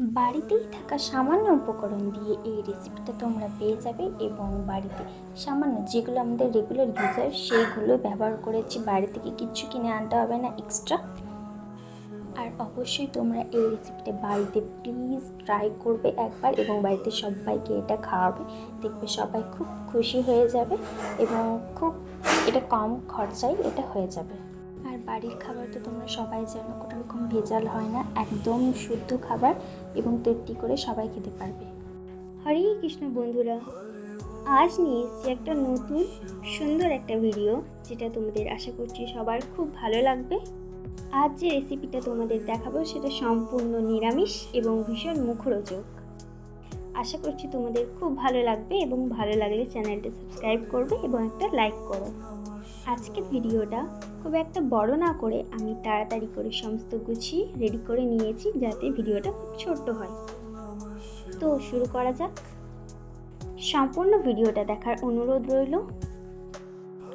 বাড়িতেই থাকা সামান্য উপকরণ দিয়ে এই রেসিপিটা তোমরা পেয়ে যাবে এবং বাড়িতে সামান্য যেগুলো আমাদের রেগুলার ইউজার সেইগুলো ব্যবহার করেছি। বাড়ি থেকে কিচ্ছু কিনে আনতে হবে না এক্সট্রা আর অবশ্যই তোমরা এই রেসিপিটা বাড়িতে প্লিজ ট্রাই করবে একবার এবং বাড়িতে সবাইকে এটা খাওয়াবে। দেখবে সবাই খুব খুশি হয়ে যাবে এবং খুব এটা কম খরচায় এটা হয়ে যাবে। বাড়ির খাবার তো তোমরা সবাই জানো, কোনো রকম ভেজাল হয় না, একদম শুদ্ধ খাবার এবং তৃপ্তি করে সবাই খেতে পারবে। হরে কৃষ্ণ বন্ধুরা, আজ নিয়ে এসেছি একটা নতুন সুন্দর একটা ভিডিও যেটা তোমাদের আশা করছি সবার খুব ভালো লাগবে। আজ যে রেসিপিটা তোমাদের দেখাবো, সেটা সম্পূর্ণ নিরামিষ এবং ভীষণ মুখরোচক। আশা করছি তোমাদের খুব ভালো লাগবে এবং ভালো লাগলে চ্যানেলটা সাবস্ক্রাইব করবে এবং একটা লাইক করো। আজকের ভিডিওটা খুব একটা বড় না করে আমি তাড়াতাড়ি করে সমস্ত গুছিয়ে রেডি করে নিয়েছি যাতে ভিডিওটা খুব ছোট্ট হয়। তো শুরু করা যাক। সম্পূর্ণ ভিডিওটা দেখার অনুরোধ রইল।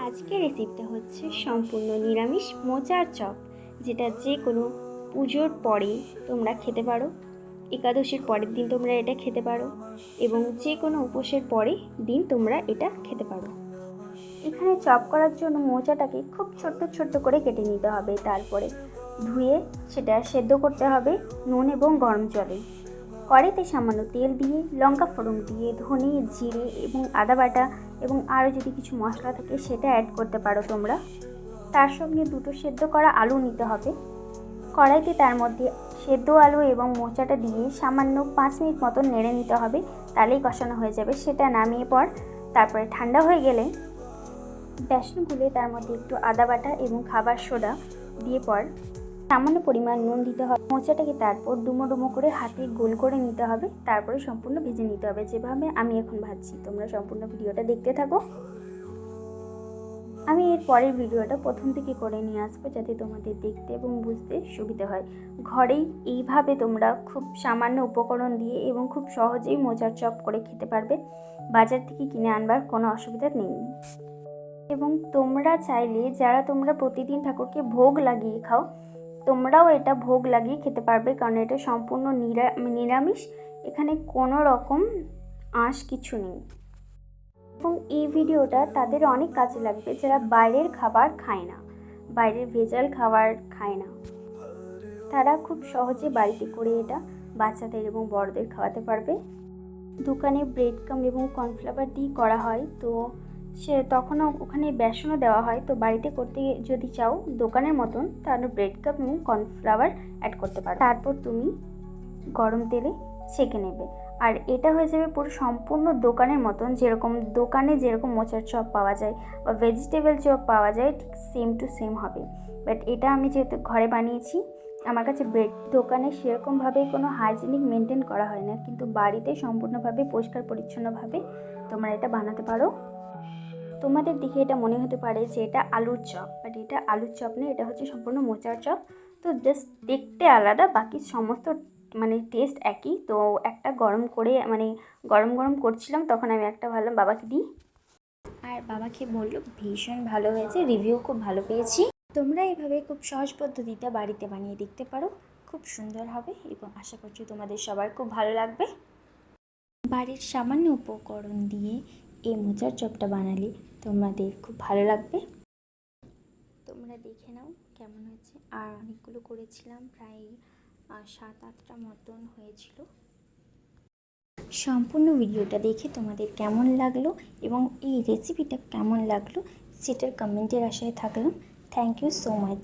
আজকের রেসিপিটা হচ্ছে সম্পূর্ণ নিরামিষ মোচার চপ, যেটা যে কোনো পুজোর পরে তোমরা খেতে পারো। একাদশীর পরের দিন তোমরা এটা খেতে পারো এবং যে কোনো উপোসের পরে দিন তোমরা এটা খেতে পারো। এখানে চপ করার জন্য মোচাটাকে খুব ছোট্ট ছোট্ট করে কেটে নিতে হবে। তারপরে ধুয়ে সেটা সেদ্ধ করতে হবে নুন এবং গরম জলে। কড়াইতে সামান্য তেল দিয়ে, লঙ্কা ফোড়ন দিয়ে, ধনে, জিরে এবং আদা বাটা এবং আরও যদি কিছু মশলা থাকে সেটা অ্যাড করতে পারো তোমরা। তার সঙ্গে দুটো সেদ্ধ করা আলু নিতে হবে। কড়াইতে তার মধ্যে সেদ্ধ আলু এবং মোচাটা দিয়ে সামান্য পাঁচ মিনিট মতো নেড়ে নিতে হবে। তাহলেই কষানো হয়ে যাবে। সেটা নামিয়ে পর তারপরে ঠান্ডা হয়ে গেলে বেসন গুলে তার মধ্যে একটু আদা বাটা এবং খাবার সোডা দিয়ে পর সামান্য পরিমাণ নুন দিতে হবে। মোচাটাকে তারপর ডুমো ডুমো করে হাতে গোল করে নিতে হবে। তারপরে সম্পূর্ণ ভেজে নিতে হবে। যেভাবে আমি এখন ভাজছি, তোমরা সম্পূর্ণ ভিডিওটা দেখতে থাকো। আমি এর পরের ভিডিওটা প্রথম থেকে করে নিয়ে আসব যাতে তোমাদের দেখতে এবং বুঝতে সুবিধা হয়। ঘরেই এইভাবে তোমরা খুব সামান্য উপকরণ দিয়ে এবং খুব সহজেই মোচার চপ করে খেতে পারবে। বাজার থেকে কিনে আনবার কোনো অসুবিধা নেই। এবং তোমরা চাইলে যারা তোমরা প্রতিদিন ঠাকুরকে ভোগ লাগিয়ে খাও, তোমরাও এটা ভোগ লাগিয়ে খেতে পারবে। কারণ এটা সম্পূর্ণ নিরা, নিরামিষ। এখানে কোনো রকম আঁশ কিছু নেই। এবং এই ভিডিওটা তাদের অনেক কাজে লাগবে। যারা বাইরের খাবার খায় না, বাইরের ভেজাল খাবার খায় না, তারা খুব সহজে বাড়িতে করে এটা বাচ্চাদের এবং বড়দের খাওয়াতে পারবে। দোকানে ব্রেড কাম এবং কর্নফ্লাওয়ার দিয়ে করা হয়। তো সে তখনও ওখানে বেসনও দেওয়া হয়। তো বাড়িতে করতে যদি চাও দোকানের মতন, তাহলে ব্রেড কাপ এবং কর্নফ্লাওয়ার অ্যাড করতে পারো। তারপর তুমি গরম তেলে ছেঁকে নেবে। আর এটা হয়ে যাবে পুরো সম্পূর্ণ দোকানের মতন। যেরকম দোকানে যেরকম মোচার চপ পাওয়া যায় বা ভেজিটেবল চপ পাওয়া যায়, ঠিক সেম টু সেম হবে। বাট এটা আমি যেহেতু ঘরে বানিয়েছি, আমার কাছে ব্রেড দোকানে সেরকমভাবে কোনো হাইজিনিক মেনটেন করা হয় না। কিন্তু বাড়িতে সম্পূর্ণভাবে, পরিষ্কার পরিচ্ছন্নভাবে তোমরা এটা বানাতে পারো। তোমাদের দিকে এটা মনে হতে পারে যে এটা আলুর চপ বাট এটা আলুর চপ নয় এটা হচ্ছে সম্পূর্ণ মোচার চপ। তো জাস্ট দেখতে আলাদা, বাকি সমস্ত মানে টেস্ট একই। তো একটা গরম করে মানে গরম গরম করছিলাম, তখন আমি একটা ভাবলাম বাবাকে দিই। আর বাবাকে বলল, ভীষণ ভালো হয়েছে রিভিউ খুব ভালো পেয়েছি। তোমরা এভাবে খুব সহজ পদ্ধতিটা বাড়িতে বানিয়ে দেখতে পারো। খুব সুন্দর হবে এবং আশা করছি তোমাদের সবার খুব ভালো লাগবে। বাড়ির সামান্য উপকরণ দিয়ে এই মোচার চপটা বানালে। তোমাদের খুব ভালো লাগবে। তোমরা দেখে নাও কেমন হয়েছে। আর অনেকগুলো করেছিলাম, প্রায় সাত, আটটা মতন হয়েছিল। সম্পূর্ণ ভিডিওটা দেখে তোমাদের কেমন লাগল এবং এই রেসিপিটা কেমন লাগল, সেটার কমেন্টের আশায় থাকলাম। Thank you so much